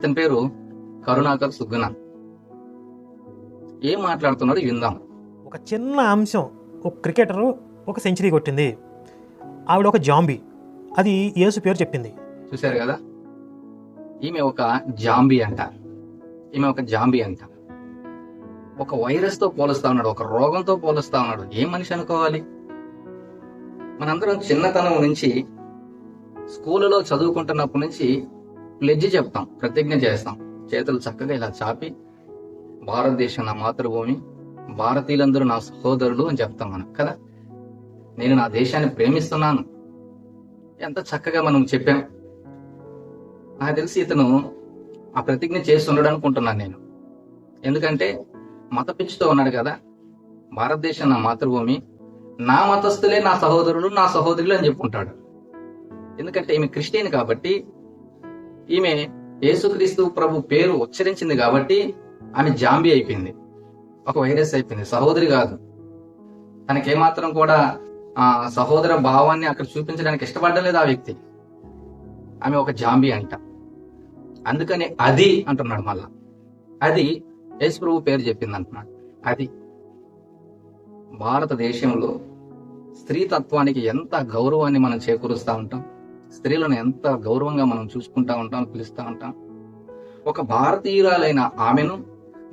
ఇతని పేరు కరుణాకర్ సుగ్గన ఏం మాట్లాడుతున్నాడో విందాం. ఒక చిన్న అంశం ఒక క్రికెటరు ఒక సెంచరీ కొట్టింది. ఆవిడ ఒక జాంబీ. అది యేసు పేరు చెప్పింది. చూశారు కదా? ఈమె ఒక జాంబీ అంట. ఈమె ఒక జాంబీ అంట. ఒక వైరస్తో పోలుస్తా ఉన్నాడు ఒక రోగంతో పోలుస్తా ఉన్నాడు. ఏం మనిషి అనుకోవాలి? మనందరం చిన్నతనం నుంచి స్కూలులో చదువుకుంటున్నప్పటి నుంచి ప్లెడ్జ్ చెప్తాం ప్రతిజ్ఞ చేస్తాం. చేతులు చక్కగా ఇలా చాపి భారతదేశం నా మాతృభూమి భారతీయులందరూ నా సహోదరులు అని చెప్తాం మనం కదా? నేను నా దేశాన్ని ప్రేమిస్తున్నాను. ఎంత చక్కగా మనం చెప్పాం. నాకు తెలిసి ఇతను ఆ ప్రతిజ్ఞ చేసి అనుకుంటున్నాను నేను. ఎందుకంటే మత పిచ్చితో ఉన్నాడు కదా. భారతదేశం నా మాతృభూమి నా మతస్థులే నా సహోదరులు నా సహోదరులు అని చెప్పుకుంటాడు. ఎందుకంటే ఈమె క్రిస్టియన్ కాబట్టి ఈమె యేసుక్రీస్తు ప్రభు పేరు ఉచ్చరించింది కాబట్టి ఆమె జాంబీ అయిపోయింది. ఒక వైరస్ అయిపోయింది. సహోదరి కాదు. తనకేమాత్రం కూడా ఆ సహోదర భావాన్ని అక్కడ చూపించడానికి ఇష్టపడలేదు ఆ వ్యక్తి. ఆమె ఒక జాంబీ అంట. అందుకని అది అంటున్నాడు మళ్ళా. అది యేసు ప్రభు పేరు చెప్పింది అంటున్నాడు. అది భారతదేశంలో స్త్రీతత్వానికి ఎంత గౌరవాన్ని మనం చేకూరుస్తూ ఉంటాం? స్త్రీలను ఎంత గౌరవంగా మనం చూసుకుంటా ఉంటాం పిలుస్తూ ఉంటాం. ఒక భారతీయురాలైన ఆమెను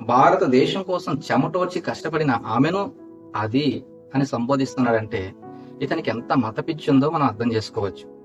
భారతదేశం కోసం చెమటోర్చి కష్టపడిన ఆమెను అది అని సంబోధిస్తున్నాడంటే ఇతనికి ఎంత మత పిచ్చి ఉందో మనం అర్థం చేసుకోవచ్చు.